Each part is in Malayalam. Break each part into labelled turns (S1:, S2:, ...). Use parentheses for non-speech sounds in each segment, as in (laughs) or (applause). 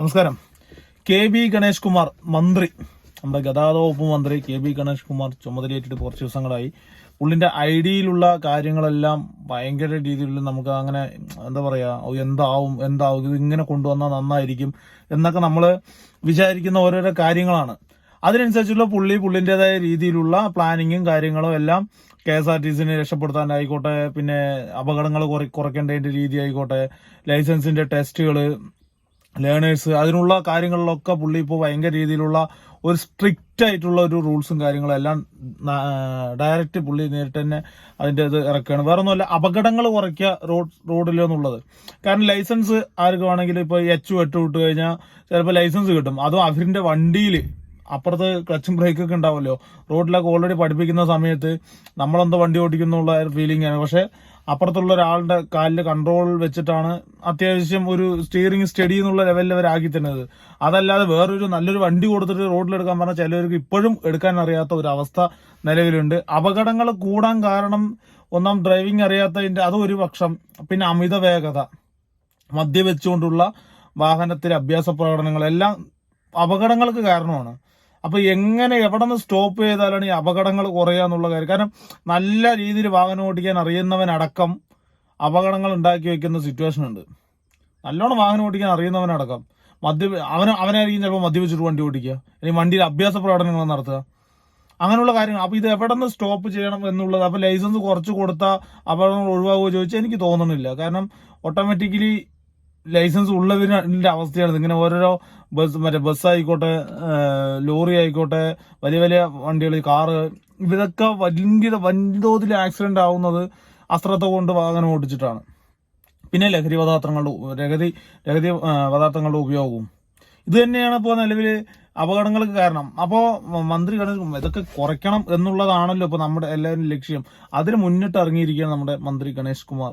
S1: നമസ്കാരം. കെ ബി ഗണേഷ് കുമാർ മന്ത്രി. നമ്മുടെ ഗതാഗത വകുപ്പ് മന്ത്രി കെ ബി ഗണേഷ് കുമാർ ചുമതലയേറ്റിട്ട് കുറച്ച് ദിവസങ്ങളായി. പുള്ളിന്റെ ഐഡിയിലുള്ള കാര്യങ്ങളെല്ലാം ഭയങ്കര രീതിയിൽ നമുക്ക് അങ്ങനെ എന്താ പറയുക എന്താവും എന്താവും ഇത് ഇങ്ങനെ കൊണ്ടുവന്നാൽ നന്നായിരിക്കും എന്നൊക്കെ നമ്മൾ വിചാരിക്കുന്ന ഓരോരോ കാര്യങ്ങളാണ്. അതിനനുസരിച്ചുള്ള പുള്ളി പുള്ളിന്റെതായ രീതിയിലുള്ള പ്ലാനിങ്ങും കാര്യങ്ങളും എല്ലാം കെ എസ് ആർ ടി സിനെ രക്ഷപ്പെടുത്താനായിക്കോട്ടെ പിന്നെ അപകടങ്ങൾ കുറ- കുറയ്ക്കേണ്ടതിന്റെ രീതി ആയിക്കോട്ടെ ലൈസൻസിന്റെ ടെസ്റ്റുകൾ ലേണേഴ്സ് അതിനുള്ള കാര്യങ്ങളിലൊക്കെ പുള്ളി ഇപ്പോൾ ഭയങ്കര രീതിയിലുള്ള ഒരു സ്ട്രിക്റ്റ് ആയിട്ടുള്ള ഒരു റൂൾസും കാര്യങ്ങളും എല്ലാം ഡയറക്റ്റ് പുള്ളി നേരിട്ട് തന്നെ അതിന്റെ ഇത് ഇറക്കുകയാണ്. വേറെ ഒന്നുമല്ല അപകടങ്ങൾ കുറയ്ക്കുക റോഡ് റോഡിൽ എന്നുള്ളത്. കാരണം ലൈസൻസ് ആർക്ക് വേണമെങ്കിലും ഇപ്പോൾ എച്ച് വെട്ട് വിട്ട് കഴിഞ്ഞാൽ ചിലപ്പോൾ ലൈസൻസ് കിട്ടും. അതും അഫിറിന്റെ വണ്ടിയിൽ അപ്പുറത്ത് ക്ലച്ചും ബ്രേക്കൊക്കെ ഉണ്ടാവുമല്ലോ. റോഡിലൊക്കെ ഓൾറെഡി പഠിപ്പിക്കുന്ന സമയത്ത് നമ്മളെന്തോ വണ്ടി ഓടിക്കുന്നുള്ള ഫീലിംഗ് ആണ്. പക്ഷെ അപ്പുറത്തുള്ള ഒരാളുടെ കാലിൽ കൺട്രോൾ വെച്ചിട്ടാണ് അത്യാവശ്യം ഒരു സ്റ്റിയറിംഗ് സ്റ്റഡി എന്നുള്ള ലെവലിൽ അവർ ആക്കി തരുന്നത്. അതല്ലാതെ വേറൊരു നല്ലൊരു വണ്ടി കൊടുത്തിട്ട് റോഡിലെടുക്കാൻ പറഞ്ഞാൽ ചിലവർക്ക് ഇപ്പോഴും എടുക്കാൻ അറിയാത്ത ഒരു അവസ്ഥ നിലവിലുണ്ട്. അപകടങ്ങൾ കൂടാൻ കാരണം ഒന്നാം ഡ്രൈവിംഗ് അറിയാത്തതിന്റെ അത് ഒരു പക്ഷം പിന്നെ അമിത വേഗത മദ്യവെച്ചുകൊണ്ടുള്ള വാഹനത്തിലെ അഭ്യാസ പ്രകടനങ്ങൾ എല്ലാം അപകടങ്ങൾക്ക് കാരണമാണ്. അപ്പൊ എങ്ങനെ എവിടെ നിന്ന് സ്റ്റോപ്പ് ചെയ്താലാണ് ഈ അപകടങ്ങൾ കുറയുക എന്നുള്ള കാര്യം. കാരണം നല്ല രീതിയിൽ വാഹനം ഓടിക്കാൻ അറിയുന്നവനടക്കം അപകടങ്ങൾ ഉണ്ടാക്കി വെക്കുന്ന സിറ്റുവേഷൻ ഉണ്ട്. നല്ലോണം വാഹനം ഓടിക്കാൻ അറിയുന്നവനടക്കം. മദ്യ അവന് അവനായിരിക്കും ചിലപ്പോൾ മദ്യപിച്ചിട്ട് വണ്ടി ഓടിക്കുക. അല്ലെങ്കിൽ വണ്ടിയിൽ അഭ്യാസ പ്രകടനങ്ങൾ നടത്തുക. അങ്ങനെയുള്ള കാര്യങ്ങൾ. അപ്പൊ ഇത് എവിടെ നിന്ന് സ്റ്റോപ്പ് ചെയ്യണം എന്നുള്ളത്. അപ്പൊ ലൈസൻസ് കുറച്ച് കൊടുത്താൽ അപകടങ്ങൾ ഒഴിവാകുമോ ചോദിച്ചാൽ എനിക്ക് തോന്നുന്നില്ല കാരണം ഓട്ടോമാറ്റിക്കലി ലൈസൻസ് ഉള്ളവരിന്റെ അവസ്ഥയാണ്. ഇങ്ങനെ ഓരോരോ ബസ് മറ്റേ ബസ് ആയിക്കോട്ടെ ലോറി ആയിക്കോട്ടെ വലിയ വലിയ വണ്ടികൾ കാറ് ഇതൊക്കെ വലിയ വൻതോതിൽ ആക്സിഡന്റ് ആവുന്നത് അശ്രദ്ധ കൊണ്ട് വാഹനം ഓടിച്ചിട്ടാണ്. പിന്നെ ലഹരി പദാർത്ഥങ്ങളുടെ ലഹരി ലഹരി പദാർത്ഥങ്ങളുടെ ഉപയോഗവും. ഇത് തന്നെയാണ് ഇപ്പോൾ നിലവിൽ അപകടങ്ങൾക്ക് കാരണം. അപ്പോൾ മന്ത്രി ഗണേഷ് ഇതൊക്കെ കുറയ്ക്കണം എന്നുള്ളതാണല്ലോ ഇപ്പോൾ നമ്മുടെ എല്ലാവരും ലക്ഷ്യം. അതിന് മുന്നിട്ട് ഇറങ്ങിയിരിക്കുകയാണ് നമ്മുടെ മന്ത്രി ഗണേഷ് കുമാർ.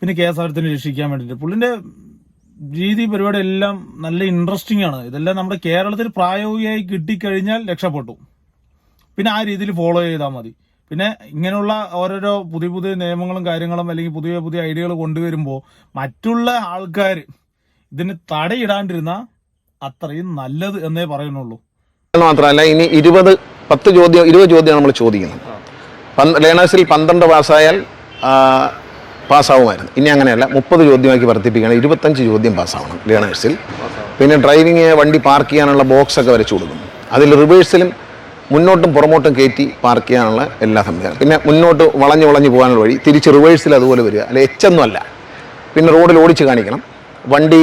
S1: പിന്നെ കെ എസ് ടി രക്ഷിക്കാൻ വേണ്ടിയിട്ട്. പുള്ളിന്റെ രീതി പരിപാടി എല്ലാം നല്ല ഇൻട്രസ്റ്റിംഗ് ആണ്. ഇതെല്ലാം നമ്മുടെ കേരളത്തിൽ പ്രായോഗികമായി കിട്ടിക്കഴിഞ്ഞാൽ രക്ഷപ്പെട്ടു. പിന്നെ ആ രീതിയിൽ ഫോളോ ചെയ്താൽ മതി. പിന്നെ ഇങ്ങനെയുള്ള ഓരോരോ പുതിയ പുതിയ നിയമങ്ങളും കാര്യങ്ങളും അല്ലെങ്കിൽ പുതിയ പുതിയ ഐഡിയകൾ കൊണ്ടുവരുമ്പോൾ മറ്റുള്ള ആൾക്കാർ ഇതിന് തടയിടാണ്ടിരുന്ന അത്രയും നല്ലത് എന്നേ പറയുന്നുള്ളൂ.
S2: മാത്രമല്ല ഇനി ഇരുപത് പത്ത് ചോദ്യം ഇരുപത് ചോദ്യമാണ് നമ്മൾ ചോദിക്കുന്നത്. ലേണേഴ്സിൽ പന്ത്രണ്ട് പാസ്സായാൽ പാസ്സാവുമായിരുന്നു. ഇനി അങ്ങനെയല്ല മുപ്പത് ചോദ്യമാക്കി വർദ്ധിപ്പിക്കുകയാണ് ഇരുപത്തഞ്ച് ചോദ്യം പാസ്സാവണം ലേണേഴ്സിൽ പിന്നെ ഡ്രൈവിങ് വണ്ടി പാർക്ക് ചെയ്യാനുള്ള ബോക്സ് ഒക്കെ വരച്ചു കൊടുക്കും അതിൽ റിവേഴ്സിലും മുന്നോട്ടും പുറമോട്ടും കയറ്റി പാർക്ക് ചെയ്യാനുള്ള എല്ലാ സംവിധാനം പിന്നെ മുന്നോട്ട് വളഞ്ഞ് വളഞ്ഞ് പോകാനുള്ള വഴി തിരിച്ച് റിവേഴ്സിൽ അതുപോലെ വരിക. അല്ല എച്ചൊന്നും അല്ല. പിന്നെ റോഡിൽ ഓടിച്ച് കാണിക്കണം. വണ്ടി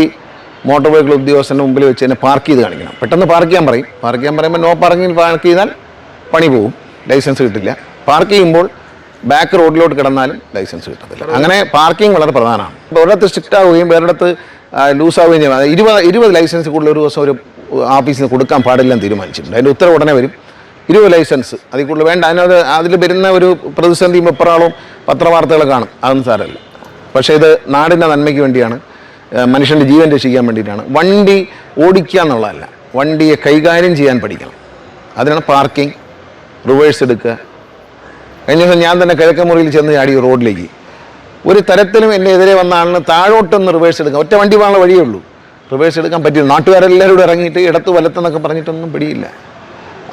S2: മോട്ടോർ വെഹിക്കിൾ ഉദ്യോഗസ്ഥന്റെ മുമ്പിൽ വെച്ച് തന്നെ പാർക്ക് ചെയ്ത് കാണിക്കണം. പെട്ടെന്ന് പാർക്ക് ചെയ്യാൻ പറയും. പാർക്ക് ചെയ്യാൻ പറയുമ്പോൾ നോ പാർക്കിംഗ് പാർക്ക് ചെയ്താൽ പണി പോകും ലൈസൻസ് കിട്ടില്ല. പാർക്ക് ചെയ്യുമ്പോൾ ബാക്ക് റോഡിലോട്ട് കിടന്നാലും ലൈസൻസ് കിട്ടത്തില്ല. അങ്ങനെ പാർക്കിംഗ് വളരെ പ്രധാനമാണ്. ഇപ്പോൾ ഒരിടത്ത് സ്ട്രിക്റ്റ് ആവുകയും വേറൊരിടത്ത് ലൂസ് ആവുകയും ചെയ്യും. ഇരുപത് ഇരുപത് ലൈസൻസ് കൂടുതൽ ഒരു ദിവസം ഒരു ഓഫീസിൽ നിന്ന് കൊടുക്കാൻ പാടില്ലെന്ന് തീരുമാനിച്ചിട്ടുണ്ട്. അതിന്റെ ഉത്തരവ് ഉടനെ വരും. ഇരുപത് ലൈസൻസ് അതിൽ കൂടുതൽ വേണ്ട. അതിനത് അതിൽ വരുന്ന ഒരു പ്രതിസന്ധി എപ്പറാളും പത്രവാർത്തകൾ കാണും. അതൊന്നും സാരമല്ല. പക്ഷേ ഇത് നാടിന്റെ നന്മയ്ക്ക് വേണ്ടിയാണ് മനുഷ്യന്റെ ജീവൻ രക്ഷിക്കാൻ വേണ്ടിയിട്ടാണ്. വണ്ടി ഓടിക്കുക എന്നുള്ളതല്ല വണ്ടിയെ കൈകാര്യം ചെയ്യാൻ പഠിക്കണം. അതിനാണ് പാർക്കിംഗ് റിവേഴ്സ് എടുക്കുക കഴിഞ്ഞ ദിവസം ഞാൻ തന്നെ കിഴക്കൻ മുറിയിൽ ചെന്ന് ചാടി റോഡിലേക്ക്. ഒരു തരത്തിലും എന്റെ എതിരെ വന്ന ആളിന് താഴോട്ടൊന്ന് റിവേഴ്സ് എടുക്കാം ഒറ്റ വണ്ടി പോകാനുള്ള വഴിയേ ഉള്ളൂ. റിവേഴ്സ് എടുക്കാൻ പറ്റില്ല. നാട്ടുകാരെല്ലാവരും കൂടെ ഇറങ്ങിയിട്ട് ഇടത്ത് വലത്തെന്നൊക്കെ പറഞ്ഞിട്ടൊന്നും പിടിയില്ല.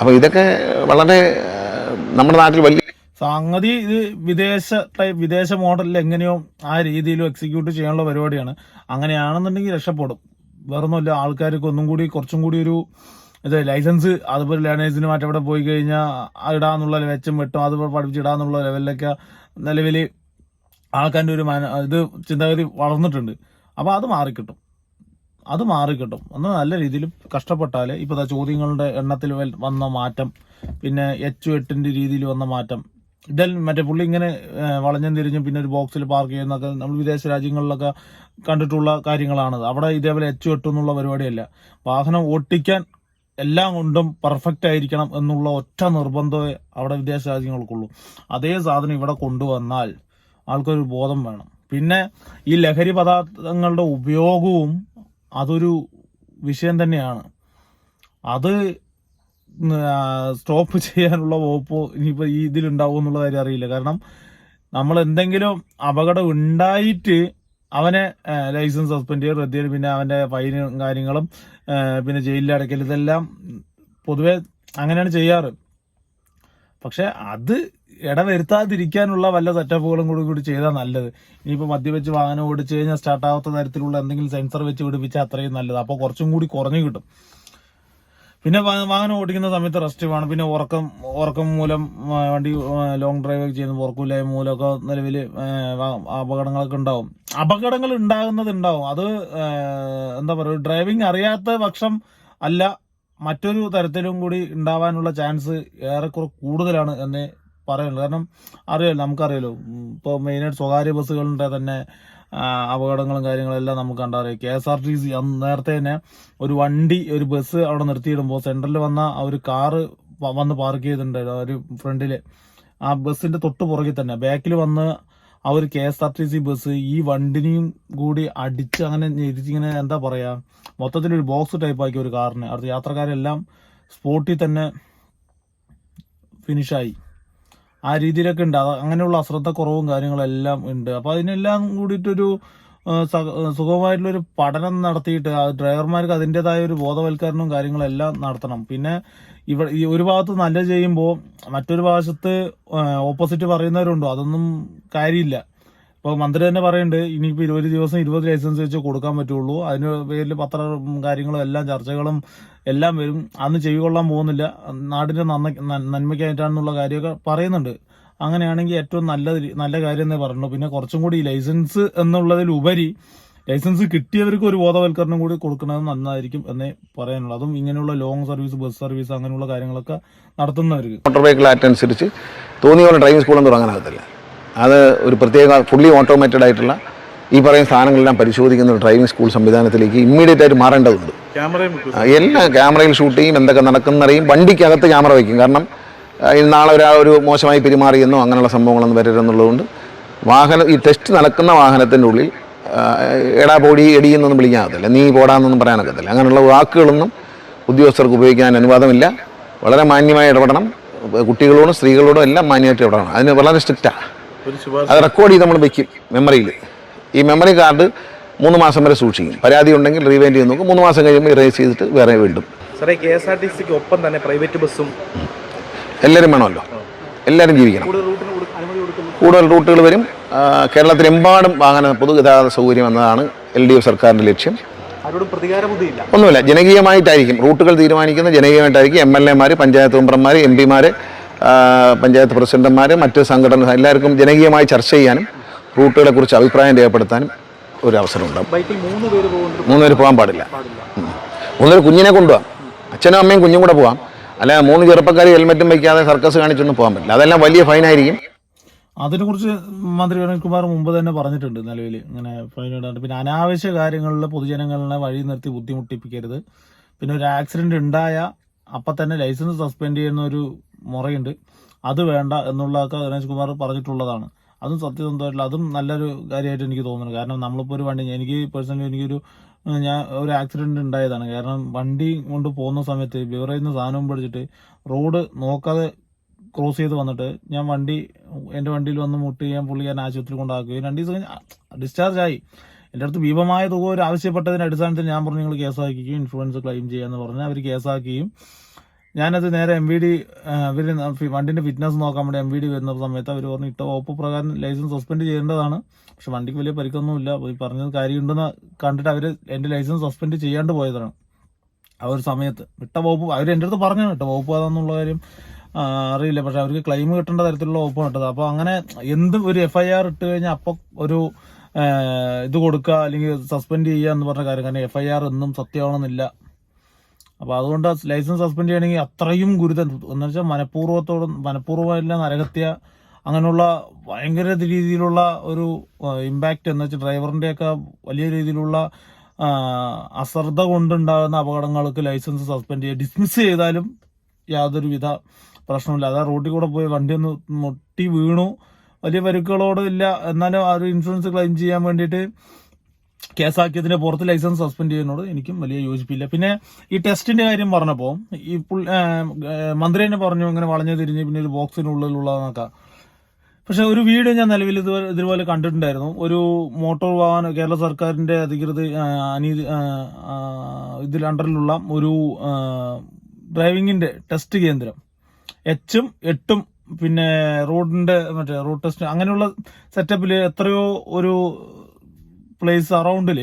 S2: അപ്പോൾ ഇതൊക്കെ വളരെ നമ്മുടെ നാട്ടിൽ വലിയ
S1: സംഗതി ഇത് വിദേശ ടൈപ്പ് വിദേശ മോഡലിൽ എങ്ങനെയോ ആ രീതിയിലും എക്സിക്യൂട്ട് ചെയ്യാനുള്ള പരിപാടിയാണ്. അങ്ങനെയാണെന്നുണ്ടെങ്കിൽ രക്ഷപ്പെടും. വേറൊന്നുമില്ല. ആൾക്കാർക്ക് ഒന്നും കൂടി കുറച്ചും കൂടി ഒരു ഇത് ലൈസൻസ് അതുപോലെ ലേണേഴ്സിന് മറ്റവിടെ പോയി കഴിഞ്ഞാൽ ഇടാന്നുള്ള വെച്ചും വെട്ടും അതുപോലെ പഠിപ്പിച്ചിടാന്നുള്ള ലെവലിലൊക്കെ നിലവിൽ ആൾക്കാരുടെ ഒരു മന ഇത് ചിന്താഗതി വളർന്നിട്ടുണ്ട്. അപ്പോൾ അത് മാറിക്കിട്ടും. അത് മാറിക്കിട്ടും. ഒന്ന് നല്ല രീതിയിൽ കഷ്ടപ്പെട്ടാൽ ഇപ്പോൾ ചോദ്യങ്ങളുടെ എണ്ണത്തിൽ വന്ന മാറ്റം പിന്നെ എച്ച് എട്ടിന്റെ രീതിയിൽ വന്ന മാറ്റം. ഇതെല്ലാം മറ്റേ പുള്ളി ഇങ്ങനെ വളഞ്ഞും തിരിഞ്ഞും പിന്നെ ഒരു ബോക്സിൽ പാർക്ക് ചെയ്യുന്നൊക്കെ നമ്മൾ വിദേശ രാജ്യങ്ങളിലൊക്കെ കണ്ടിട്ടുള്ള കാര്യങ്ങളാണ് അവിടെ ഇതേപോലെ എച്ച് എട്ടും എന്നുള്ള പരിപാടിയല്ല. വാഹനം ഓട്ടിക്കാൻ എല്ലാം കൊണ്ടും പെർഫെക്റ്റ് ആയിരിക്കണം എന്നുള്ള ഒറ്റ നിർബന്ധമേ അവിടെ വിദേശ രാജ്യങ്ങൾക്കുള്ളൂ അതേ സാധനം ഇവിടെ കൊണ്ടുവന്നാൽ ആൾക്കൊരു ബോധം വേണം. പിന്നെ ഈ ലഹരി പദാർത്ഥങ്ങളുടെ ഉപയോഗവും അതൊരു വിഷയം തന്നെയാണ്. അത് സ്റ്റോപ്പ് ചെയ്യാനുള്ള വകുപ്പ് ഇനിയിപ്പോൾ ഈ ഇതിലുണ്ടാവും എന്നുള്ള കാര്യം അറിയില്ല. കാരണം നമ്മൾ എന്തെങ്കിലും അപകടം ഉണ്ടായിട്ട് അവനെ ലൈസൻസ് സസ്പെൻഡ് ചെയ്യും റദ്ദ് ചെയ്ത് പിന്നെ അവന്റെ ഫൈനും കാര്യങ്ങളും പിന്നെ ജയിലിൽ അടയ്ക്കൽ ഇതെല്ലാം പൊതുവെ അങ്ങനെയാണ് ചെയ്യാറ്. പക്ഷെ അത് ഇടവരുത്താതിരിക്കാനുള്ള വല്ല സെറ്റപ്പുകളും കൂടി കൂടി ചെയ്താൽ നല്ലത്. ഇനിയിപ്പോൾ മദ്യവെച്ച് വാഹനം ഓടിച്ചു കഴിഞ്ഞാൽ സ്റ്റാർട്ടാവാത്ത തരത്തിലുള്ള എന്തെങ്കിലും സെൻസർ വെച്ച് പിടിപ്പിച്ചാൽ അത്രയും നല്ലത്. അപ്പോൾ കുറച്ചും കൂടി കുറഞ്ഞു കിട്ടും. പിന്നെ വാഹനം ഓടിക്കുന്ന സമയത്ത് റെസ്റ്റ് വേണം. പിന്നെ ഉറക്കം ഉറക്കം മൂലം വണ്ടി ലോങ് ഡ്രൈവ് ഒക്കെ ചെയ്യുന്ന ഉറക്കമില്ലായ്മ മൂലമൊക്കെ നിലവിൽ അപകടങ്ങളൊക്കെ ഉണ്ടാവും. അപകടങ്ങൾ ഉണ്ടാകുന്നത് ഉണ്ടാവും. അത് എന്താ പറയുക ഡ്രൈവിംഗ് അറിയാത്ത പക്ഷം അല്ല മറ്റൊരു തരത്തിലും കൂടി ഉണ്ടാവാനുള്ള ചാൻസ് ഏറെക്കുറെ കൂടുതലാണ് എന്നേ പറയുള്ളൂ. കാരണം അറിയാലോ നമുക്കറിയാലോ ഇപ്പോൾ മെയിനായിട്ട് സ്വകാര്യ ബസ്സുകളുടെ തന്നെ അപകടങ്ങളും കാര്യങ്ങളെല്ലാം നമുക്ക് കണ്ടറിയാം K S R T C നേരത്തെ തന്നെ ഒരു വണ്ടി ഒരു ബസ് അവിടെ നിർത്തിയിടുമ്പോൾ സെൻട്രലിൽ വന്ന ആ ഒരു കാറ് വന്ന് പാർക്ക് ചെയ്തിട്ടുണ്ടായിരുന്നു. ഒരു ഫ്രണ്ടിൽ ആ ബസ്സിന്റെ തൊട്ട് പുറകിൽ തന്നെ ബാക്കിൽ വന്ന് ആ ഒരു K S R T C bus ഈ വണ്ടിനെയും കൂടി അടിച്ച് അങ്ങനെ ഇങ്ങനെ എന്താ പറയാ മൊത്തത്തിൽ ഒരു ബോക്സ് ടൈപ്പ് ആക്കിയ ഒരു കാറിന്. അടുത്ത യാത്രക്കാരെല്ലാം സ്പോട്ടിൽ തന്നെ ഫിനിഷായി ആ രീതിയിലൊക്കെ ഉണ്ട്. അങ്ങനെയുള്ള അശ്രദ്ധക്കുറവും കാര്യങ്ങളെല്ലാം ഉണ്ട്. അപ്പൊ അതിനെല്ലാം കൂടിയിട്ടൊരു സുഖമായിട്ടുള്ളൊരു പഠനം നടത്തിയിട്ട് ആ ഡ്രൈവർമാർക്ക് അതിന്റെതായ ഒരു ബോധവൽക്കരണവും കാര്യങ്ങളെല്ലാം നടത്തണം. പിന്നെ ഇവ ഈ ഒരു ഭാഗത്ത് നല്ല ചെയ്യുമ്പോൾ മറ്റൊരു ഭാഗത്ത് ഓപ്പോസിറ്റ് പറയുന്നവരുണ്ടോ? അതൊന്നും കാര്യമില്ല. ഇപ്പോൾ മന്ത്രി തന്നെ പറയുന്നുണ്ട് ഇനിയിപ്പോൾ ഇരുപത് ദിവസം ഇരുപത് ലൈസൻസ് വെച്ച് കൊടുക്കാൻ പറ്റുള്ളൂ. അതിന് പേരിൽ പത്ര കാര്യങ്ങളും എല്ലാം ചർച്ചകളും എല്ലാം വരും. അന്ന് ചെവികൊള്ളാൻ പോകുന്നില്ല. നാടിന്റെ നന്ന നന്മയ്ക്കായിട്ടാണെന്നുള്ള കാര്യമൊക്കെ പറയുന്നുണ്ട്. അങ്ങനെയാണെങ്കിൽ ഏറ്റവും നല്ല നല്ല കാര്യം എന്നേ പറഞ്ഞു പിന്നെ കുറച്ചും കൂടി ലൈസൻസ് എന്നുള്ളതിലുപരി ലൈസൻസ് കിട്ടിയവർക്ക് ഒരു ബോധവൽക്കരണം കൂടി കൊടുക്കുന്നത് നന്നായിരിക്കും എന്നേ പറയാനുള്ളൂ. അതും ഇങ്ങനെയുള്ള ലോങ് സർവീസ് ബസ് സർവീസ് അങ്ങനെയുള്ള കാര്യങ്ങളൊക്കെ നടത്തുന്നവർക്ക്.
S2: മോട്ടോർ വെഹിക്കിൾ ആക്ട് അനുസരിച്ച് തോന്നിയ പോലെ ഡ്രൈവിംഗ് സ്കൂളൊന്നും തുടങ്ങാനാകത്തില്ല അത് ഒരു പ്രത്യേക ഫുള്ളി ഓട്ടോമേറ്റഡ് ആയിട്ടുള്ള ഈ പറയുന്ന സ്ഥാനങ്ങളെല്ലാം പരിശോധിക്കുന്ന ഒരു ഡ്രൈവിംഗ് സ്കൂൾ സംവിധാനത്തിലേക്ക് ഇമ്മീഡിയറ്റ് ആയിട്ട് മാറേണ്ടതുണ്ട്. എല്ലാ ക്യാമറയിൽ ഷൂട്ട് ചെയ്യും എന്തൊക്കെ നടക്കുന്നറിയും വണ്ടിക്കകത്ത് ക്യാമറ വയ്ക്കും. കാരണം നാളെ ഒരാൾ ഒരു മോശമായി പെരുമാറിയെന്നോ അങ്ങനെയുള്ള സംഭവങ്ങളൊന്നും വരരുതെന്നുള്ളതുകൊണ്ട് വാഹനം ഈ ടെസ്റ്റ് നടക്കുന്ന വാഹനത്തിന്റെ ഉള്ളിൽ എടാ പൊടി എടിയെന്നൊന്നും വിളിക്കാനാകത്തില്ല നീ പോടാന്നൊന്നും പറയാനൊക്കത്തില്ല അങ്ങനെയുള്ള വാക്കുകളൊന്നും ഉദ്യോഗസ്ഥർക്ക് ഉപയോഗിക്കാൻ അനുവാദമില്ല. വളരെ മാന്യമായി ഇടപെടണം. കുട്ടികളോടും സ്ത്രീകളോടും എല്ലാം മാന്യമായിട്ട് ഇടപെടണം. അതിന് വളരെ സ്ട്രിക്റ്റാണ്
S1: ഒരു
S2: അത് റെക്കോർഡ് ചെയ്ത് നമ്മൾ വയ്ക്കും മെമ്മറിയിൽ ഈ മെമ്മറി കാർഡ് മൂന്ന് മാസം വരെ സൂക്ഷിക്കും. പരാതി ഉണ്ടെങ്കിൽ റീവൈൻഡ് ചെയ്ത് നോക്കും. മൂന്ന് മാസം കഴിയുമ്പോൾ ഇറേസ് ചെയ്തിട്ട് വേറെ വീണ്ടും.
S3: സാറേ കെ എസ് ആർ ടി സിക്ക് ഒപ്പം തന്നെ പ്രൈവറ്റ് ബസ്സും
S2: എല്ലാവരും വേണമല്ലോ. എല്ലാവരും ജീവിക്കണം.
S3: കൂടുതൽ
S2: റൂട്ടുകൾ വരും. കേരളത്തിലെമ്പാടും വാഹന പൊതുഗതാഗത സൗകര്യം എന്നതാണ് എൽ ഡി എഫ് സർക്കാരിന്റെ ലക്ഷ്യം. ഒന്നുമില്ല ജനകീയമായിട്ടായിരിക്കും. റൂട്ടുകൾ തീരുമാനിക്കുന്നത് ജനകീയമായിട്ടായിരിക്കും. എം എൽ എമാർ പഞ്ചായത്ത് മെമ്പർമാർ എം പിമാർ പഞ്ചായത്ത് പ്രസിഡന്റുമാർ മറ്റ് സംഘടന എല്ലാവർക്കും ജനകീയമായി ചർച്ച ചെയ്യാനും റൂട്ടുകളെക്കുറിച്ച് അഭിപ്രായം രേഖപ്പെടുത്താനും ഒരു അവസരമുണ്ടാകും
S3: ബൈക്കിൽ മൂന്ന് പേര്
S2: പോകാൻ പാടില്ല. മൂന്ന് പേര് കുഞ്ഞിനെ കൊണ്ടുപോകാം അച്ഛനും അമ്മയും കുഞ്ഞും കൂടെ പോകാം അല്ല മൂന്ന് ചെറുപ്പക്കാർ ഹെൽമെറ്റും വയ്ക്കാതെ സർക്കസ് കാണിച്ചൊന്നും പോകാൻ പറ്റില്ല. അതെല്ലാം വലിയ ഫൈനായിരിക്കും
S1: അതിനെക്കുറിച്ച് മന്ത്രി അനിൽകുമാർ മുമ്പ് തന്നെ പറഞ്ഞിട്ടുണ്ട് നിലവിൽ ഇങ്ങനെ ഫൈൻ ഇടാണ്ട്. പിന്നെ അനാവശ്യ കാര്യങ്ങളിൽ പൊതുജനങ്ങളെ വഴി നിർത്തി ബുദ്ധിമുട്ടിപ്പിക്കരുത്. പിന്നെ ഒരു ആക്സിഡന്റ് ഉണ്ടായ അപ്പം തന്നെ ലൈസൻസ് സസ്പെൻഡ് ചെയ്യുന്ന ഒരു മുറയുണ്ട്. അത് വേണ്ട എന്നുള്ളതൊക്കെ ഗണേഷ് കുമാർ പറഞ്ഞിട്ടുള്ളതാണ്. അതും സത്യസന്ധമായിട്ടുള്ള അതും നല്ലൊരു കാര്യമായിട്ട് എനിക്ക് തോന്നുന്നു. കാരണം നമ്മളിപ്പോൾ ഒരു വണ്ടി എനിക്ക് പേഴ്സണലി എനിക്കൊരു ഞാൻ ഒരു ആക്സിഡന്റ് ഉണ്ടായതാണ്. കാരണം വണ്ടി കൊണ്ട് പോകുന്ന സമയത്ത് ബിവറേജിൽ നിന്ന് സാധനവും പിടിച്ചിട്ട് റോഡ് നോക്കാതെ ക്രോസ് ചെയ്ത് വന്നിട്ട് ഞാൻ വണ്ടി എന്റെ വണ്ടിയിൽ വന്ന് മുട്ടി ഞാൻ പുള്ളി ഞാൻ ആശുപത്രി കൊണ്ടാക്കുകയും രണ്ട് ദിവസം ഡിസ്ചാർജ് ആയി. എന്റെ അടുത്ത് ഭീമമായ തുക ഒരു ആവശ്യപ്പെട്ടതിന്റെ അടിസ്ഥാനത്തിൽ ഞാൻ പറഞ്ഞു നിങ്ങൾ കേസാക്കുകയും ഇൻഷുറൻസ് ക്ലെയിം ചെയ്യാന്ന് പറഞ്ഞ് അവർ കേസാക്കുകയും ഞാനത് നേരെ എം വി ഡി ഇവർ വണ്ടിന്റെ ഫിറ്റ്നസ് നോക്കാൻ വേണ്ടി എം വി ഡി വരുന്ന സമയത്ത് അവർ പറഞ്ഞു ഇട്ട വകുപ്പ് പ്രകാരം ലൈസൻസ് സസ്പെൻഡ് ചെയ്യേണ്ടതാണ്. പക്ഷെ വണ്ടിക്ക് വലിയ പരിക്കൊന്നുമില്ല. ഈ പറഞ്ഞത് കാര്യമുണ്ടെന്ന് കണ്ടിട്ട് അവർ എന്റെ ലൈസൻസ് സസ്പെൻഡ് ചെയ്യാണ്ട് പോയതാണ്. ആ ഒരു സമയത്ത്. ഇട്ട വകുപ്പ് അവർ എന്റെ അടുത്ത് പറഞ്ഞു കേട്ടോ വകുപ്പ് അതാന്നുള്ള കാര്യം അറിയില്ല. പക്ഷെ അവർക്ക് ക്ലെയിം കിട്ടേണ്ട തരത്തിലുള്ള വകുപ്പാണ് ഇട്ടത്. അപ്പോൾ അങ്ങനെ എന്ത് ഒരു എഫ് ഐ ആർ ഇട്ട് കഴിഞ്ഞാൽ അപ്പോൾ ഒരു ഇത് കൊടുക്കുക അല്ലെങ്കിൽ സസ്പെൻഡ് ചെയ്യുക എന്ന് പറഞ്ഞ കാര്യം. കാരണം എഫ് ഐ ആർ എന്നും സത്യമാണെന്നില്ല. അപ്പോൾ അതുകൊണ്ട് ലൈസൻസ് സസ്പെൻഡ് ചെയ്യണമെങ്കിൽ അത്രയും ഗുരുതരം എന്ന് വെച്ചാൽ മനഃപൂർവത്തോട് മനഃപൂർവമല്ല നരഹത്യ അങ്ങനെയുള്ള ഭയങ്കര രീതിയിലുള്ള ഒരു ഇമ്പാക്റ്റ് എന്ന് വെച്ചാൽ ഡ്രൈവറിന്റെയൊക്കെ വലിയ രീതിയിലുള്ള അശ്രദ്ധ കൊണ്ടുണ്ടാകുന്ന അപകടങ്ങൾക്ക് ലൈസൻസ് സസ്പെൻഡ് ചെയ്യുക ഡിസ്മിസ് ചെയ്താലും യാതൊരുവിധ പ്രശ്നമില്ല അതാ റോഡിൽ കൂടെ പോയി വണ്ടി ഒന്ന് മുട്ടി വീണു. വലിയ പരുക്കുകളോട് ഇല്ല എന്നാലും ആ ഒരു ഇൻഷുറൻസ് ക്ലെയിം ചെയ്യാൻ വേണ്ടിയിട്ട് കേസാക്കിയതിന്റെ പുറത്ത് ലൈസൻസ് സസ്പെൻഡ് ചെയ്യുന്നതോട് എനിക്കും വലിയ യോജിപ്പില്ല. പിന്നെ ഈ ടെസ്റ്റിന്റെ കാര്യം പറഞ്ഞപ്പോൾ ഈ മന്ത്രി തന്നെ പറഞ്ഞു ഇങ്ങനെ വളഞ്ഞു തിരിഞ്ഞ് പിന്നെ ഒരു ബോക്സിനുള്ളിലുള്ളതെന്നൊക്കെ പക്ഷെ ഒരു വീഡിയോ ഞാൻ നിലവിൽ ഇതുപോലെ ഇതുപോലെ കണ്ടിട്ടുണ്ടായിരുന്നു. ഒരു മോട്ടോർ വാഹന കേരള സർക്കാരിന്റെ അധികൃത അനീതി ഇതിൽ അണ്ടറിലുള്ള ഒരു ഡ്രൈവിംഗിന്റെ ടെസ്റ്റ് കേന്ദ്രം. എച്ചും എട്ടും പിന്നെ റോഡിന്റെ മറ്റേ റോഡ് ടെസ്റ്റ് അങ്ങനെയുള്ള സെറ്റപ്പിൽ എത്രയോ ഒരു പ്ലേസ് അറൗണ്ടിൽ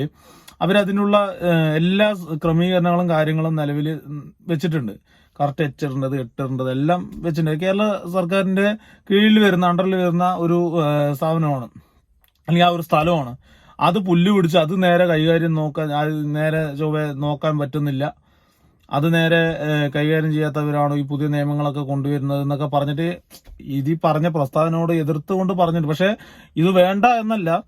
S1: അവരതിനുള്ള എല്ലാ ക്രമീകരണങ്ങളും കാര്യങ്ങളും നിലവിൽ വെച്ചിട്ടുണ്ട്. കറക്റ്റ് എച്ചിടേണ്ടത് എട്ടിടേണ്ടത് എല്ലാം വെച്ചിട്ടുണ്ട്. കേരള സർക്കാരിന്റെ കീഴിൽ വരുന്ന അണ്ടറിൽ വരുന്ന ഒരു സ്ഥാപനമാണ്. അല്ലെങ്കിൽ ആ ഒരു സ്ഥലമാണ്. അത് പുല്ല് പിടിച്ച് അത് നേരെ കൈകാര്യം നോക്കാൻ നേരെ ചൊവ്വെ നോക്കാൻ പറ്റുന്നില്ല. അത് നേരെ കൈകാര്യം ചെയ്യാത്തവരാണോ ഈ പുതിയ നിയമങ്ങളൊക്കെ കൊണ്ടുവരുന്നത് എന്നൊക്കെ പറഞ്ഞിട്ട് ഇത് പറഞ്ഞ പ്രസ്താവനയോട് എതിർത്തുകൊണ്ട് പറഞ്ഞിട്ട് പക്ഷേ ഇത് വേണ്ട എന്നല്ല.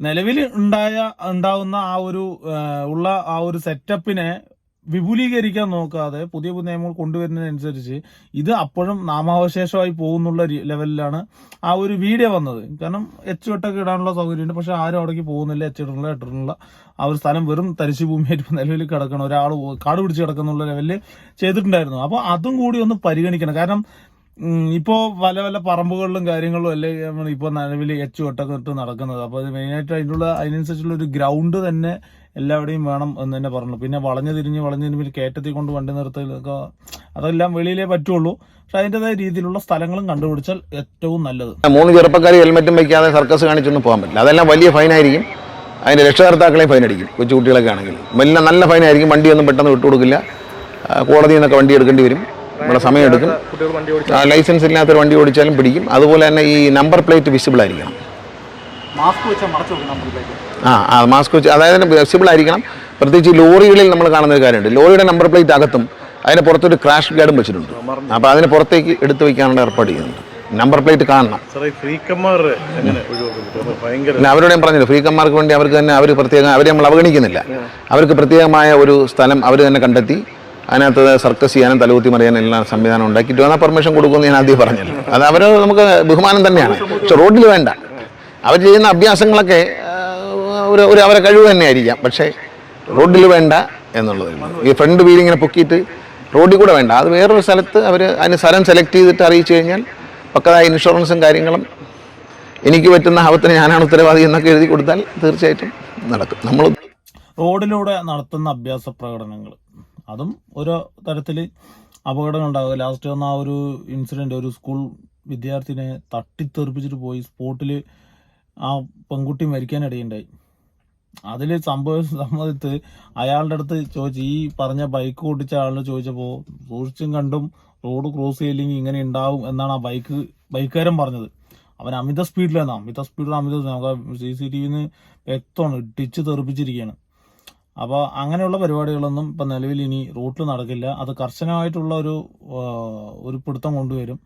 S1: നിലവിൽ ഉണ്ടായ ഉണ്ടാവുന്ന ആ ഒരു ഉള്ള ആ ഒരു സെറ്റപ്പിനെ വിപുലീകരിക്കാൻ നോക്കാതെ പുതിയ പുതിയ നിയമങ്ങൾ കൊണ്ടുവരുന്നതിനനുസരിച്ച് ഇത് അപ്പോഴും നാമാവശേഷമായി പോകുന്നുള്ള ലെവലിലാണ് ആ ഒരു വീഡിയോ വന്നത്. കാരണം എച്ച് വെട്ടൊക്കെ ഇടാനുള്ള സൗകര്യമുണ്ട്. പക്ഷെ ആരും അവിടേക്ക് പോകുന്നില്ല. എച്ച് ഇടണില്ല എട്ടിടണില്ല ആ ഒരു സ്ഥലം വെറും തരിശു ഭൂമിയായിട്ട് നിലവിൽ കിടക്കണം ഒരാൾ കാട് പിടിച്ച് കിടക്കുന്നുള്ള ലെവലിൽ ചെയ്തിട്ടുണ്ടായിരുന്നു. അപ്പോൾ അതും കൂടി ഒന്ന് പരിഗണിക്കണം. കാരണം ഇപ്പോ പല പല പറമ്പുകളിലും കാര്യങ്ങളിലും നമ്മൾ ഇപ്പൊ നിലവിൽ എച്ച് ഒട്ടൊക്കെ ഇട്ട് നടക്കുന്നത്. അപ്പോൾ അത് മെയിനായിട്ട് അതിനുള്ള അതിനനുസരിച്ചുള്ള ഒരു ഗ്രൗണ്ട് തന്നെ എല്ലാവിടെയും വേണം എന്ന് തന്നെ പറഞ്ഞു. പിന്നെ വളഞ്ഞു തിരിഞ്ഞ് വളഞ്ഞു തിരിഞ്ഞ് കയറ്റത്തിൽ കൊണ്ട് വണ്ടി നിർത്തലൊക്കെ അതെല്ലാം വെളിയിലേ പറ്റുള്ളൂ. പക്ഷെ അതിന്റെതായ രീതിയിലുള്ള സ്ഥലങ്ങളും കണ്ടുപിടിച്ചാൽ ഏറ്റവും നല്ലത്.
S2: മൂന്ന് ചെറുപ്പക്കാർ ഹെൽമെറ്റും വയ്ക്കാതെ സർക്കസ് കാണിച്ചൊന്നും പോകാൻ പറ്റില്ല. അതെല്ലാം വലിയ ഫൈനായിരിക്കും. അതിന്റെ രക്ഷകർത്താക്കളെയും ഫൈൻ അടിക്കും കൊച്ചു കുട്ടികളൊക്കെ ആണെങ്കിൽ വലിയ നല്ല ഫൈനായിരിക്കും. വണ്ടിയൊന്നും പെട്ടെന്ന് വിട്ടുകൊടുക്കില്ല. കോടതിയിൽ നിന്നൊക്കെ വണ്ടി എടുക്കേണ്ടി വരും. നമ്മുടെ സമയമെടുക്കും
S3: കുട്ടികൾ വണ്ടി ഓടിച്ച്
S2: ആ, ലൈസൻസ് ഇല്ലാത്തൊരു വണ്ടി ഓടിച്ചാലും പിടിക്കും. അതുപോലെ തന്നെ ഈ നമ്പർ പ്ലേറ്റ് വിസിബിൾ ആയിരിക്കണം.
S3: മാസ്ക് വെച്ചാൽ മറച്ചു വെക്കണം നമ്മളിലേക്ക്
S2: ആ ആ മാസ്ക് വെച്ച് അതായത് വിസിബിൾ ആയിരിക്കണം. പ്രത്യേകിച്ച് ഈ ലോറികളിൽ നമ്മൾ കാണുന്ന ഒരു കാര്യമുണ്ട്. ലോറിയുടെ നമ്പർ പ്ലേറ്റ് അകത്തും അതിന് പുറത്തൊരു ക്രാഷ് ഗാർഡും വെച്ചിട്ടുണ്ട്. അപ്പോൾ അതിന് പുറത്തേക്ക് എടുത്ത് വയ്ക്കാനുള്ള ഏർപ്പാട് ചെയ്യുന്നുണ്ട്. നമ്പർ പ്ലേറ്റ് കാണണം. അവരോട് ഞാൻ പറഞ്ഞില്ല ഫ്രീക്കന്മാർക്ക് വേണ്ടി അവർക്ക് തന്നെ അവർ പ്രത്യേകം അവരെ നമ്മൾ അവഗണിക്കുന്നില്ല. അവർക്ക് പ്രത്യേകമായ ഒരു സ്ഥലം അവർ തന്നെ കണ്ടെത്തി. അതിനകത്ത് സർക്കസ് ചെയ്യാനും തലകുത്തി മറിയാനും എല്ലാം സംവിധാനം ഉണ്ടാക്കിയിട്ട് വന്നാൽ പെർമിഷൻ കൊടുക്കുമെന്ന് ഞാൻ ആദ്യം പറഞ്ഞല്ലോ. അത് അവർ നമുക്ക് ബഹുമാനം തന്നെയാണ്. പക്ഷെ റോഡിൽ വേണ്ട. അവർ ചെയ്യുന്ന അഭ്യാസങ്ങളൊക്കെ ഒരു ഒരു അവരെ കഴിവ് തന്നെയായിരിക്കാം. പക്ഷേ റോഡിൽ വേണ്ട എന്നുള്ളത് ഈ ഫ്രണ്ട് വീൽ ഇങ്ങനെ പൊക്കിയിട്ട് റോഡിൽ കൂടെ വേണ്ട. അത് വേറൊരു സ്ഥലത്ത് അവർ അതിന് സ്ഥലം സെലക്ട് ചെയ്തിട്ട് അറിയിച്ചു കഴിഞ്ഞാൽ പക്കതായ ഇൻഷുറൻസും കാര്യങ്ങളും എനിക്ക് പറ്റുന്ന ഹവത്തിന് ഞാനാണ് ഉത്തരവാദി എന്നൊക്കെ എഴുതി കൊടുത്താൽ തീർച്ചയായിട്ടും നടക്കും. നമ്മൾ
S1: റോഡിലൂടെ നടത്തുന്ന അഭ്യാസ പ്രകടനങ്ങൾ. അതും ഓരോ തരത്തിൽ അപകടങ്ങൾ ഉണ്ടാകുക ലാസ്റ്റ് വന്ന ആ ഒരു ഇൻസിഡന്റ് ഒരു സ്കൂൾ വിദ്യാർത്ഥിനെ തട്ടിത്തെറിപ്പിച്ചിട്ട് പോയി. സ്പോട്ടിൽ ആ പെൺകുട്ടി മരിക്കാനിടയുണ്ടായി. അതിൽ സംഭവ (laughs) സംബന്ധിച്ച് അയാളുടെ അടുത്ത് ചോദിച്ചു ഈ പറഞ്ഞ ബൈക്ക് ഓടിച്ച ആളിന് ചോദിച്ചപ്പോൾ സൂക്ഷിച്ചും കണ്ടും റോഡ് ക്രോസ് ചെയ്യില്ലെങ്കിൽ ഇങ്ങനെ ഉണ്ടാവും എന്നാണ് ആ ബൈക്ക് ബൈക്കുകാരൻ പറഞ്ഞത്. അവൻ അമിത സ്പീഡിലാണ് അമിത സ്പീഡിൽ അമിത നമുക്ക് സി സി ടി വിന്ന് വ്യക്തമാണ്. ഇടിച്ച് തെറിപ്പിച്ചിരിക്കുകയാണ്. അപ്പോൾ അങ്ങനെയുള്ള പരിപാടികളൊന്നും ഇപ്പം നിലവിൽ ഇനി റൂട്ടിൽ നടക്കില്ല. അത് കർശനമായിട്ടുള്ള ഒരു ഒരു പിടുത്തം കൊണ്ടുവരും.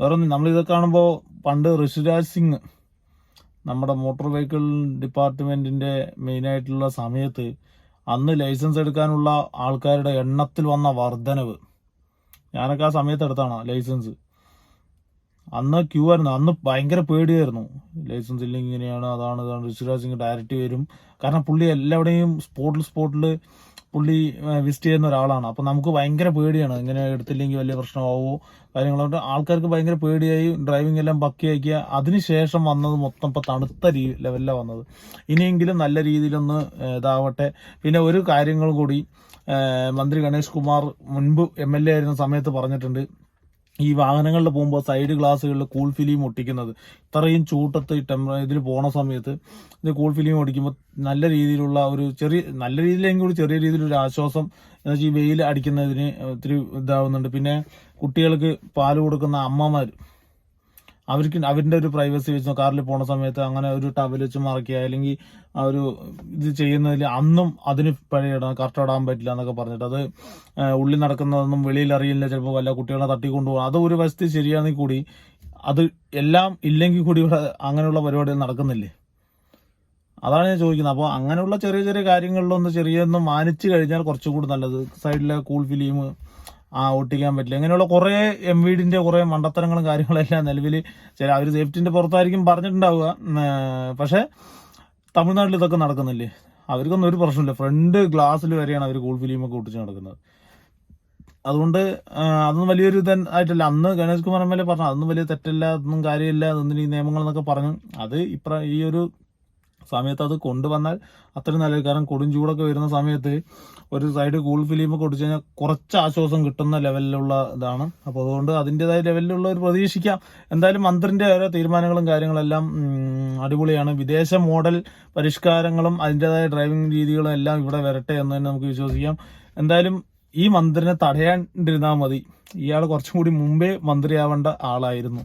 S1: വേറൊന്നും നമ്മളിത് കാണുമ്പോൾ പണ്ട് ഋഷിരാജ് സിംഗ് നമ്മുടെ മോട്ടോർ വെഹിക്കിൾ ഡിപ്പാർട്ട്മെന്റിന്റെ മെയിനായിട്ടുള്ള സമയത്ത് അന്ന് ലൈസൻസ് എടുക്കാനുള്ള ആൾക്കാരുടെ എണ്ണത്തിൽ വന്ന വർധനവ്. ഞാനൊക്കെ ആ സമയത്ത് എടുത്താണ് ലൈസൻസ്. അന്ന് ക്യൂ ആയിരുന്നു. അന്ന് ഭയങ്കര പേടിയായിരുന്നു. ലൈസൻസ് ഇല്ലെങ്കിൽ ഇങ്ങനെയാണ് അതാണ് ഇതാണ്. ഋഷിരാജ് സിംഗ് ഡയറക്റ്റ് വരും. കാരണം പുള്ളി എല്ലാവിടെയും സ്പോട്ടിൽ സ്പോട്ടിൽ പുള്ളി വിസിറ്റ് ചെയ്യുന്ന ഒരാളാണ്. അപ്പം നമുക്ക് ഭയങ്കര പേടിയാണ്. ഇങ്ങനെ എടുത്തില്ലെങ്കിൽ വലിയ പ്രശ്നമാവോ? കാര്യങ്ങളുണ്ട് ആൾക്കാർക്ക് ഭയങ്കര പേടിയായി. ഡ്രൈവിംഗ് എല്ലാം പക്കിയാക്കിയ അതിനുശേഷം വന്നത് മൊത്തം ഇപ്പം തണുത്ത രീ ലെവലിലാണ് വന്നത്. ഇനിയെങ്കിലും നല്ല രീതിയിലൊന്ന് ഇതാവട്ടെ. പിന്നെ ഒരു കാര്യങ്ങൾ കൂടി മന്ത്രി ഗണേഷ് കുമാർ മുൻപ് എം എൽ എ ആയിരുന്ന സമയത്ത് പറഞ്ഞിട്ടുണ്ട്. ഈ വാഹനങ്ങളിൽ പോകുമ്പോൾ സൈഡ് ഗ്ലാസ്സുകളിൽ കൂൾ ഫിലിം ഒട്ടിക്കുന്നത്. ഇത്രയും ചൂട്ടത്ത് ടെമ്പ ഇതിൽ പോണ സമയത്ത് ഇത് കൂൾ ഫിലിം ഒടിക്കുമ്പോൾ നല്ല രീതിയിലുള്ള ഒരു ചെറിയ നല്ല രീതിയിലെങ്കിൽ കൂടി ചെറിയ രീതിയിലൊരു ആശ്വാസം എന്ന് വെച്ചാൽ ഈ വെയിൽ അടിക്കുന്നതിന് ഒത്തിരി ഇതാവുന്നുണ്ട്. പിന്നെ കുട്ടികൾക്ക് പാൽ കൊടുക്കുന്ന അമ്മമാർ അവർക്ക് അവരുടെ ഒരു പ്രൈവസി വെച്ച് കാറിൽ പോണ സമയത്ത് അങ്ങനെ ഒരു ടവൽ വെച്ച് മറക്കുക അല്ലെങ്കിൽ ആ ഒരു ഇത് ചെയ്യുന്നതിൽ അന്നും അതിന് പഴയിടാൻ കറക്റ്റ് ഇടാൻ പറ്റില്ല എന്നൊക്കെ പറഞ്ഞിട്ട് അത് ഉള്ളിൽ നടക്കുന്നതൊന്നും വെളിയിൽ അറിയില്ല. ചിലപ്പോൾ വല്ല കുട്ടികളെ തട്ടിക്കൊണ്ടുപോകും. അത് ഒരു വസ്തു ശരിയാണെങ്കിൽ കൂടി അത് എല്ലാം ഇല്ലെങ്കിൽ കൂടി ഇവിടെ അങ്ങനെയുള്ള പരിപാടികൾ നടക്കുന്നില്ലേ? അതാണ് ഞാൻ ചോദിക്കുന്നത്. അപ്പോൾ അങ്ങനെയുള്ള ചെറിയ ചെറിയ കാര്യങ്ങളിലൊന്ന് ചെറിയൊന്ന് മാനിച്ചു കഴിഞ്ഞാൽ കുറച്ചുകൂടി നല്ലത്. സൈഡിലെ കൂൾ ഫിലിം ആ ഓട്ടിക്കാൻ പറ്റില്ല. ഇങ്ങനെയുള്ള കുറേ എം വീടിന്റെ കുറേ മണ്ടത്തരങ്ങളും കാര്യങ്ങളെല്ലാം നിലവിൽ ചില അവർ സേഫ്റ്റിന്റെ പുറത്തായിരിക്കും പറഞ്ഞിട്ടുണ്ടാവുക. പക്ഷേ തമിഴ്നാട്ടിൽ ഇതൊക്കെ നടക്കുന്നില്ലേ? അവർക്കൊന്നും ഒരു പ്രശ്നമില്ല. ഫ്രണ്ട് ഗ്ലാസ്സിൽ വരെയാണ് അവർ കൂൾ ഫിലിമൊക്കെ ഒട്ടിച്ച് നടക്കുന്നത്. അതുകൊണ്ട് അതൊന്നും വലിയൊരു ഇത് ആയിട്ടില്ല. അന്ന് Ganesh Kumar M L A പറഞ്ഞു അതൊന്നും വലിയ തെറ്റല്ല അതൊന്നും കാര്യമില്ല അതൊന്നും ഈ നിയമങ്ങൾ എന്നൊക്കെ പറഞ്ഞു. അത് ഇപ്ര ഈ ഒരു സമയത്ത് അത് കൊണ്ടുവന്നാൽ അത്ര നല്ലത്. കാരണം കൊടും ചൂടൊക്കെ വരുന്ന സമയത്ത് ഒരു സൈഡ് കൂൾ ഫിലിം കൊടുത്തു കഴിഞ്ഞാൽ കുറച്ച് ആശ്വാസം കിട്ടുന്ന ലെവലിലുള്ള ഇതാണ്. അപ്പോൾ അതുകൊണ്ട് അതിന്റെതായ ലെവലിലുള്ള ഒരു പ്രതീക്ഷിക്കാം. എന്തായാലും മന്ത്രിന്റെ ഓരോ തീരുമാനങ്ങളും കാര്യങ്ങളെല്ലാം അടിപൊളിയാണ്. വിദേശ മോഡൽ പരിഷ്കാരങ്ങളും അതിന്റെതായ ഡ്രൈവിംഗ് രീതികളും എല്ലാം ഇവിടെ വരട്ടെ എന്ന് തന്നെ നമുക്ക് വിശ്വസിക്കാം. എന്തായാലും ഈ മന്ത്രിനെ തടയാണ്ടിരുന്നാൽ മതി. ഇയാൾ കുറച്ചും കൂടി മുമ്പേ മന്ത്രിയാവേണ്ട ആളായിരുന്നു.